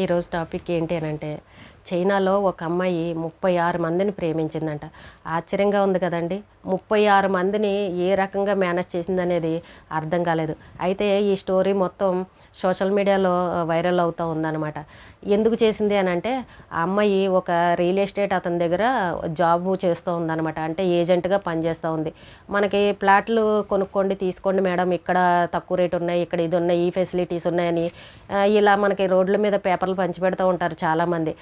ఈరోజు టాపిక్ ఏంటి అని అంటే చైనాలో ఒక అమ్మాయి ముప్పై ఆరు మందిని ప్రేమించిందంట. ఆశ్చర్యంగా ఉంది కదండి. ముప్పై ఆరు మందిని ఏ రకంగా మేనేజ్ చేసిందనేది అర్థం కాలేదు. అయితే ఈ స్టోరీ మొత్తం సోషల్ మీడియాలో వైరల్ అవుతూ ఉందన్నమాట. ఎందుకు చేసింది అని అంటే ఆ అమ్మాయి ఒక రియల్ ఎస్టేట్ అతని దగ్గర జాబ్ చేస్తూ ఉందన్నమాట. అంటే ఏజెంట్గా పనిచేస్తూ ఉంది. మనకి ప్లాట్లు కొనుక్కోండి తీసుకోండి మేడం. ఇక్కడ తక్కువ రేటు ఉన్నాయి ఇక్కడ ఇది ఉన్నాయి ఈ ఫెసిలిటీస్ ఉన్నాయని ఇలా మనకి రోడ్ల మీద చేపలు పంచిపెడుతూ ఉంటారు చాలామంది.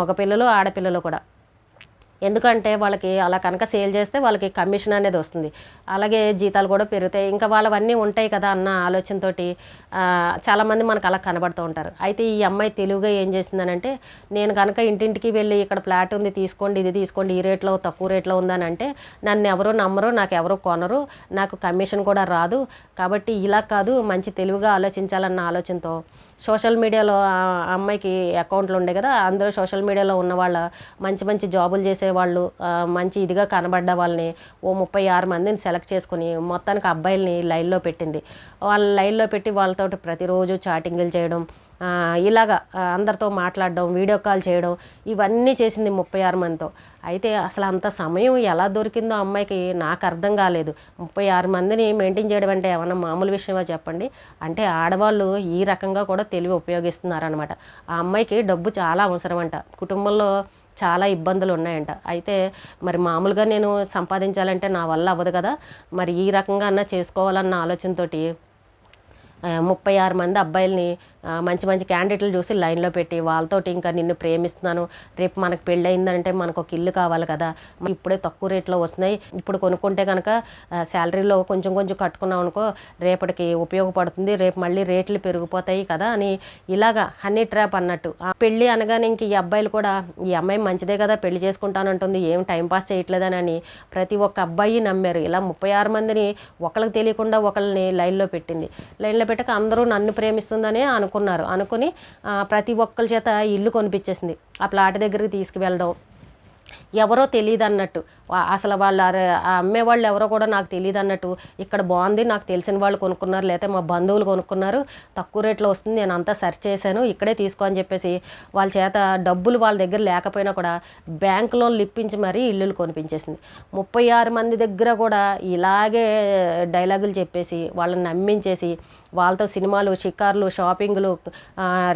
మగపిల్లలు ఆడపిల్లలు కూడా. ఎందుకంటే వాళ్ళకి అలా కనుక సేల్ చేస్తే వాళ్ళకి కమిషన్ అనేది వస్తుంది. అలాగే జీతాలు కూడా పెరుగుతాయి. ఇంకా వాళ్ళవన్నీ ఉంటాయి కదా అన్న ఆలోచనతో చాలామంది మనకు అలా కనబడుతూ ఉంటారు. అయితే ఈ అమ్మాయి తెలివిగా ఏం చేసిందనంటే నేను కనుక ఇంటింటికి వెళ్ళి ఇక్కడ ఫ్లాట్ ఉంది తీసుకోండి ఇది తీసుకోండి ఈ రేట్లో తక్కువ రేట్లో ఉందనంటే నన్ను ఎవరు నమ్మరు నాకు ఎవరు కొనరు నాకు కమిషన్ కూడా రాదు. కాబట్టి ఇలా కాదు మంచి తెలివిగా ఆలోచించాలన్న ఆలోచనతో సోషల్ మీడియాలో ఆ అమ్మాయికి అకౌంట్లు ఉండే కదా అందరూ సోషల్ మీడియాలో ఉన్న వాళ్ళ మంచి మంచి జాబులు చేసే చేసేవాళ్ళు మంచి ఇదిగా కనబడ్డ వాళ్ళని ఓ ముప్పై ఆరు మందిని సెలెక్ట్ చేసుకుని మొత్తానికి అబ్బాయిల్ని లైన్లో పెట్టింది. వాళ్ళ లైన్లో పెట్టి వాళ్ళతోటి ప్రతిరోజు చాటింగ్లు చేయడం ఇలాగా అందరితో మాట్లాడడం వీడియో కాల్ చేయడం ఇవన్నీ చేసింది ముప్పై ఆరు మందితో. అయితే అసలు అంత సమయం ఎలా దొరికిందో అమ్మాయికి నాకు అర్థం కాలేదు. ముప్పై ఆరు మందిని మెయింటైన్ చేయడం అంటే ఏమన్నా మామూలు విషయమా చెప్పండి? అంటే ఆడవాళ్ళు ఈ రకంగా కూడా తెలివి ఉపయోగిస్తున్నారనమాట ఆ అమ్మాయికి డబ్బు చాలా అవసరం అంట కుటుంబంలో చాలా ఇబ్బందులు ఉన్నాయంట అయితే మరి మామూలుగా నేను సంపాదించాలంటే నా వల్ల అవ్వదు కదా. మరి ఈ రకంగా అన్నా చేసుకోవాలన్న ఆలోచనతోటి ముప్పై ఆరు మంది అబ్బాయిల్ని మంచి మంచి క్యాండిడేట్లు చూసి లైన్లో పెట్టి వాళ్ళతోటి ఇంకా నిన్ను ప్రేమిస్తున్నాను రేపు మనకు పెళ్ళి అయిందంటే మనకు ఒక ఇల్లు కావాలి కదా. ఇప్పుడే తక్కువ రేట్లో వస్తున్నాయి. ఇప్పుడు కొనుక్కుంటే కనుక శాలరీలో కొంచెం కొంచెం కట్టుకున్నాం అనుకో రేపటికి ఉపయోగపడుతుంది రేపు మళ్ళీ రేట్లు పెరిగిపోతాయి కదా అని ఇలాగా హనీ ట్రాప్ అన్నట్టు. ఆ పెళ్ళి అనగానే ఇంక ఈ అబ్బాయిలు కూడా ఈ అమ్మాయి మంచిదే కదా పెళ్ళి చేసుకుంటానంటుంది ఏం టైంపాస్ చేయట్లేదని అని ప్రతి ఒక్క అబ్బాయి నమ్మారు. ఇలా ముప్పై ఆరు మందిని ఒకళ్ళకి తెలియకుండా ఒకళ్ళని లైన్లో పెట్టింది. లైన్లో పెట్టక అందరూ నన్ను ప్రేమిస్తుందని అనుకున్నారు. అనుకుని ప్రతి ఒక్కరి చేత ఇల్లు కొనిపించేసింది. ఆ ప్లాట్ దగ్గరికి తీసుకువెళ్ళడం. ఎవరో తెలియదు అన్నట్టు అసలు వాళ్ళు అమ్మేవాళ్ళు ఎవరో కూడా నాకు తెలియదు అన్నట్టు ఇక్కడ బాగుంది నాకు తెలిసిన వాళ్ళు కొనుక్కున్నారు లేకపోతే మా బంధువులు కొనుక్కున్నారు. తక్కువ రేట్లో వస్తుంది నేను అంతా సెర్చ్ చేశాను ఇక్కడే తీసుకో అని చెప్పేసి వాళ్ళ చేత డబ్బులు వాళ్ళ దగ్గర లేకపోయినా కూడా బ్యాంక్ లోన్లు ఇప్పించి మరీ ఇల్లులు కొనిపించేసింది. ముప్పై ఆరు మంది దగ్గర కూడా ఇలాగే డైలాగులు చెప్పేసి వాళ్ళని నమ్మించేసి వాళ్ళతో సినిమాలు షికార్లు షాపింగ్లు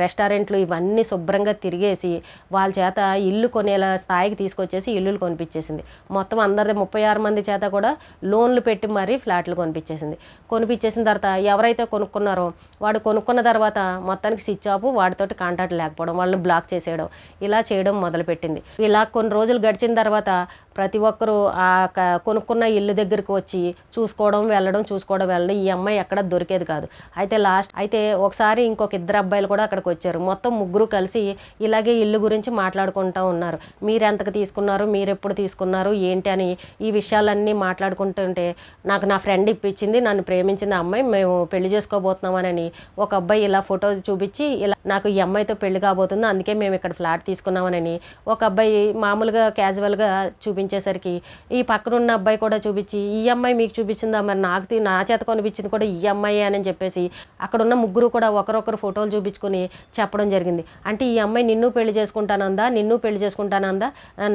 రెస్టారెంట్లు ఇవన్నీ శుభ్రంగా తిరిగేసి వాళ్ళ చేత ఇల్లు కొనేలా స్థాయికి తీసుకొచ్చేసి ఇల్లులు కొనిపించేసింది. మొత్తం అందరిది ముప్పై ఆరు మంది చేత కూడా లోన్లు పెట్టి మరీ ఫ్లాట్లు కొనిపించేసింది. కొనిపించేసిన తర్వాత ఎవరైతే కొనుక్కున్నారో వాడు కొనుక్కున్న తర్వాత మొత్తానికి స్విచ్ ఆఫ్ వాడితోటి కాంటాక్ట్ లేకపోవడం వాళ్ళని బ్లాక్ చేసేయడం ఇలా చేయడం మొదలుపెట్టింది. ఇలా కొన్ని రోజులు గడిచిన తర్వాత ప్రతి ఒక్కరూ ఆ క- కొనుక్కున్న ఇల్లు దగ్గరికి వచ్చి చూసుకోవడం వెళ్ళడం చూసుకోవడం వెళ్ళడం ఈ అమ్మాయి ఎక్కడ దొరికేది కాదు. అయితే లాస్ట్ అయితే ఒకసారి ఇంకొక ఇద్దరు అబ్బాయిలు కూడా అక్కడికి వచ్చారు. మొత్తం ముగ్గురు కలిసి ఇలాగే ఇల్లు గురించి మాట్లాడుకుంటూ ఉన్నారు. మీరు ఎంతకు తీసుకున్నారు మీరు ఎప్పుడు తీసుకున్నారు ఏంటి అని ఈ విషయాలన్నీ మాట్లాడుకుంటుంటే నాకు నా ఫ్రెండ్ ఇప్పించింది నన్ను ప్రేమించింది అమ్మాయి మేము పెళ్ళి చేసుకోబోతున్నామని ఒక అబ్బాయి ఇలా ఫోటో చూపించి ఇలా నాకు ఈ అమ్మాయితో పెళ్ళి కాబోతుంది అందుకే మేము ఇక్కడ ఫ్లాట్ తీసుకున్నామని ఒక అబ్బాయి మామూలుగా క్యాజువల్గా చూపి చూపించేసరికి ఈ పక్కనున్న అబ్బాయి కూడా చూపించి ఈ అమ్మాయి మీకు చూపించిందా? మరి నాకు నా చేత కొనిపించింది కూడా ఈ అమ్మాయి అని చెప్పేసి అక్కడ ఉన్న ముగ్గురు కూడా ఒకరొకరు ఫోటోలు చూపించుకొని చెప్పడం జరిగింది. అంటే ఈ అమ్మాయి నిన్ను పెళ్ళి చేసుకుంటానందా? నిన్ను పెళ్ళి చేసుకుంటానందా?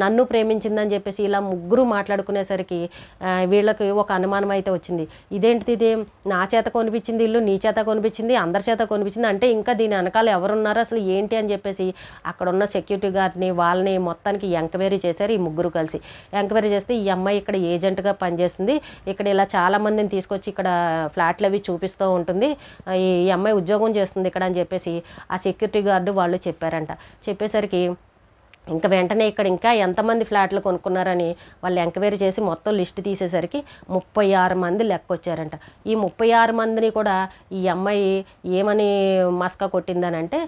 నన్ను ప్రేమించిందని చెప్పేసి ఇలా ముగ్గురు మాట్లాడుకునేసరికి వీళ్ళకి ఒక అనుమానం అయితే వచ్చింది. ఇదేంటిది ఇది? నా చేత కొనిపించింది ఇల్లు నీ చేత కొనిపించింది అందరి చేత కొనిపించింది అంటే ఇంకా దీని వెనకాల ఎవరున్నారు అసలు ఏంటి? అని చెప్పేసి అక్కడ ఉన్న సెక్యూరిటీ గార్డ్ని వాళ్ళని మొత్తానికి ఎంక్వైరీ చేశారు ఈ ముగ్గురు కలిసి. ఎంక్వైరీ చేస్తే ఈ అమ్మాయి ఇక్కడ ఏజెంట్గా పనిచేస్తుంది. ఇక్కడ ఇలా చాలా మందిని తీసుకొచ్చి ఇక్కడ ఫ్లాట్లు అవి చూపిస్తూ ఉంటుంది. ఈ అమ్మాయి ఉద్యోగం చేస్తుంది ఇక్కడ అని చెప్పేసి ఆ సెక్యూరిటీ గార్డు వాళ్ళు చెప్పారంట. చెప్పేసరికి ఇంకా వెంటనే ఇక్కడ ఇంకా ఎంతమంది ఫ్లాట్లు కొనుక్కున్నారని వాళ్ళు ఎంక్వైరీ చేసి మొత్తం లిస్ట్ తీసేసరికి ముప్పై ఆరు మంది లెక్క వచ్చారంట ఈ ముప్పై ఆరు మందిని కూడా ఈ అమ్మాయి ఏమని మస్కా కొట్టిందనంటే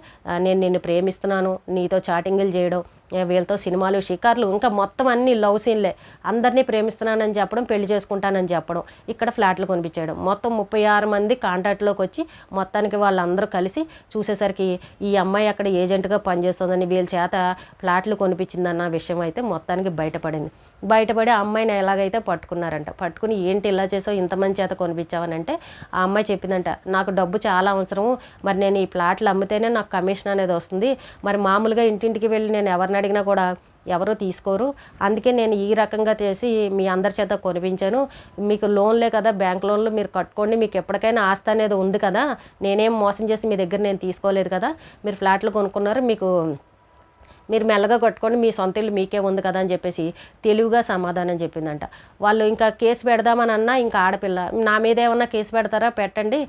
నేను నిన్ను ప్రేమిస్తున్నాను నీతో చాటింగులు చేయడం వీళ్ళతో సినిమాలు షికార్లు ఇంకా మొత్తం అన్ని లవ్ సీన్లే. అందరినీ ప్రేమిస్తున్నానని చెప్పడం పెళ్ళి చేసుకుంటానని చెప్పడం ఇక్కడ ఫ్లాట్లు కొనిపించేయడం. మొత్తం ముప్పై ఆరు మంది కాంటాక్ట్లోకి వచ్చి మొత్తానికి వాళ్ళందరూ కలిసి చూసేసరికి ఈ అమ్మాయి అక్కడ ఏజెంట్గా పనిచేస్తుందని వీళ్ళ చేత ఫ్లాట్లు కొనిపించిందన్న విషయం అయితే మొత్తానికి బయటపడింది. బయటపడి ఆ అమ్మాయిని ఎలాగైతే పట్టుకున్నారంట పట్టుకుని ఏంటి ఇలా చేసావు ఇంతమంది చేత కొనిపించావని అంటే ఆ అమ్మాయి చెప్పిందంట నాకు డబ్బు చాలా అవసరం మరి నేను ఈ ఫ్లాట్లు అమ్మితేనే నాకు కమిషన్ అనేది వస్తుంది మరి మామూలుగా ఇంటింటికి వెళ్ళి నేను ఎవరిని అడిగినా కూడా ఎవరు తీసుకోరు. అందుకే నేను ఈ రకంగా చేసి మీ అందరి చేత కొనిపించాను. మీకు లోన్లే కదా బ్యాంక్ లోన్లు మీరు కట్టుకోండి. మీకు ఎప్పటికైనా ఆస్తి అనేది ఉంది కదా నేనేం మోసం చేసి మీ దగ్గర నేను తీసుకోలేదు కదా మీరు ఫ్లాట్లు కొనుక్కున్నారు మీకు మీరు మెల్లగా కట్టుకోండి మీ సొంత ఇల్లు మీకే ఉంది కదా అని చెప్పేసి తెలివిగా సమాధానం చెప్పిందంట. వాళ్ళు ఇంకా కేసు పెడదామని అన్నా ఇంకా ఆడపిల్ల నా మీద ఏమన్నా కేసు పెడతారా? పెట్టండి.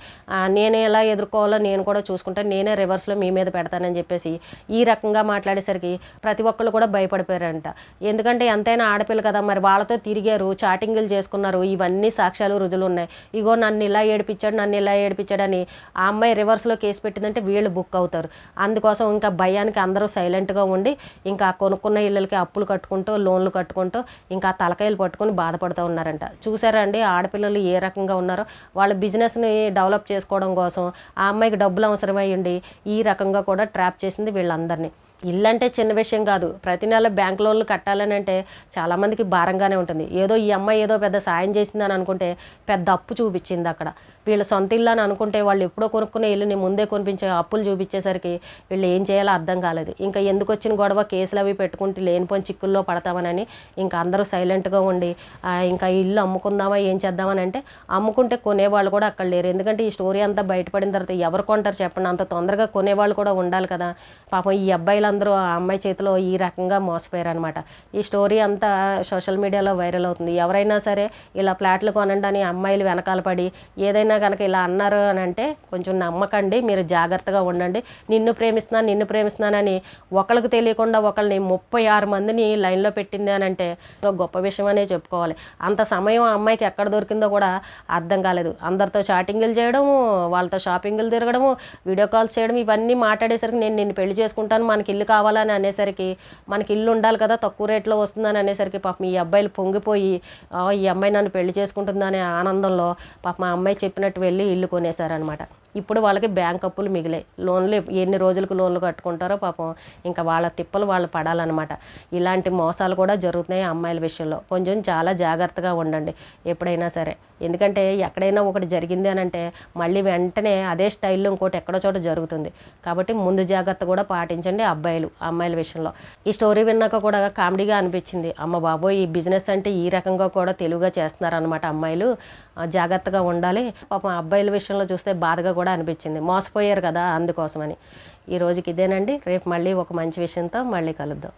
నేనే ఎలా ఎదుర్కోవాలో నేను కూడా చూసుకుంటాను నేనే రివర్స్లో మీ మీద పెడతానని చెప్పేసి ఈ రకంగా మాట్లాడేసరికి ప్రతి ఒక్కళ్ళు కూడా భయపడిపోయారంట. ఎందుకంటే ఎంతైనా ఆడపిల్ల కదా మరి వాళ్ళతో తిరిగారు చాటింగులు చేసుకున్నారు ఇవన్నీ సాక్ష్యాలు రుజువులు ఉన్నాయి. ఇగో నన్ను ఇలా ఏడిపించాడు నన్ను ఇలా ఏడిపించాడని ఆ అమ్మాయి రివర్స్లో కేసు పెట్టిందంటే వీళ్ళు బుక్ అవుతారు. అందుకోసం ఇంకా భయానికి అందరూ సైలెంట్గా ఉండి ఇంకా కొనుక్కున్న ఇళ్ళకి అప్పులు కట్టుకుంటూ లోన్లు కట్టుకుంటూ ఇంకా తలకాయలు పట్టుకొని బాధపడుతూ ఉన్నారంట. చూసారా అండి ఆడపిల్లలు ఏ రకంగా ఉన్నారో? వాళ్ళ బిజినెస్ని డెవలప్ చేసుకోవడం కోసం ఆ అమ్మాయికి డబ్బులు అవసరమై ఉండి ఈ రకంగా కూడా ట్రాప్ చేసింది వీళ్ళందరినీ. ఇల్లు అంటే చిన్న విషయం కాదు. ప్రతి నెల బ్యాంక్ లోన్లు కట్టాలని అంటే చాలామందికి భారంగానే ఉంటుంది. ఏదో ఈ అమ్మాయి ఏదో పెద్ద సాయం చేసిందని అనుకుంటే పెద్ద అప్పు చూపించింది అక్కడ. వీళ్ళ సొంత ఇల్లు అని అనుకుంటే వాళ్ళు ఎప్పుడో కొనుక్కునే ఇల్లుని ముందే కొనిపించే అప్పులు చూపించేసరికి వీళ్ళు ఏం చేయాలో అర్థం కాలేదు. ఇంకా ఎందుకు వచ్చిన గొడవ కేసులు అవి పెట్టుకుంటే లేనిపోని చిక్కుల్లో పడతామనని ఇంకా అందరూ సైలెంట్గా ఉండి ఇంకా ఇల్లు అమ్ముకుందామా ఏం చేద్దామని అంటే అమ్ముకుంటే కొనేవాళ్ళు కూడా అక్కడ లేరు. ఎందుకంటే ఈ స్టోరీ అంతా బయటపడిన తర్వాత ఎవరు కొంటారు చెప్పండి. అంత తొందరగా కొనేవాళ్ళు కూడా ఉండాలి కదా. పాపం ఈ వీళ్ళందరూ ఆ అమ్మాయి చేతిలో ఈ రకంగా మోసపోయారు అనమాట ఈ స్టోరీ అంతా సోషల్ మీడియాలో వైరల్ అవుతుంది. ఎవరైనా సరే ఇలా ఫ్లాట్లు కొనండి అని అమ్మాయిలు వెనకాల పడి ఏదైనా కనుక ఇలా అన్నారు అని అంటే కొంచెం నమ్మకండి మీరు జాగ్రత్తగా ఉండండి. నిన్ను ప్రేమిస్తున్నాను నిన్ను ప్రేమిస్తున్నానని ఒకళ్ళకి తెలియకుండా ఒకళ్ళని ముప్పై ఆరు మందిని లైన్లో పెట్టింది అని అంటే గొప్ప విషయం అనే చెప్పుకోవాలి. అంత సమయం ఆ అమ్మాయికి ఎక్కడ దొరికిందో కూడా అర్థం కాలేదు. అందరితో చాటింగులు చేయడము వాళ్ళతో షాపింగ్లు తిరగడము వీడియో కాల్స్ చేయడం ఇవన్నీ మాట్లాడేసరికి నేను నిన్ను పెళ్ళి చేసుకుంటాను మనకి ఇల్లు కావాలని అనేసరికి మనకి ఇల్లు ఉండాలి కదా తక్కువ రేట్లో వస్తుందని అనేసరికి పాపం ఈ అబ్బాయిలు పొంగిపోయి ఈ అమ్మాయి నన్ను పెళ్ళి చేసుకుంటుందనే ఆనందంలో పాపం ఆ అమ్మాయి చెప్పినట్టు వెళ్ళి ఇల్లు కొనేశారనమాట ఇప్పుడు వాళ్ళకి బ్యాంక్ అప్పులు మిగిలాయి. లోన్లు ఎన్ని రోజులకు లోన్లు కట్టుకుంటారో పాపం ఇంకా వాళ్ళ తిప్పలు వాళ్ళు పడాలన్నమాట. ఇలాంటి మోసాలు కూడా జరుగుతున్నాయి అమ్మాయిల విషయంలో. కొంచెం చాలా జాగ్రత్తగా ఉండండి ఎప్పుడైనా సరే. ఎందుకంటే ఎక్కడైనా ఒకటి జరిగింది అని అంటే మళ్ళీ వెంటనే అదే స్టైల్లో ఇంకోటి ఎక్కడో చోట జరుగుతుంది. కాబట్టి ముందు జాగ్రత్త కూడా పాటించండి అబ్బాయిలు అమ్మాయిల విషయంలో. ఈ స్టోరీ విన్నాక కూడా కామెడీగా అనిపించింది. అమ్మ బాబోయ్ ఈ బిజినెస్ అంటే ఈ రకంగా కూడా తెలుగుగా చేస్తున్నారనమాట అమ్మాయిలు. జాగ్రత్తగా ఉండాలి. పాపం అబ్బాయిల విషయంలో చూస్తే బాధగా కూడా కూడా అనిపించింది. మోసపోయారు కదా అందుకోసమని. ఈ రోజుకి ఇదేనండి. రేపు మళ్ళీ ఒక మంచి విషయంతో మళ్ళీ కలుద్దాం.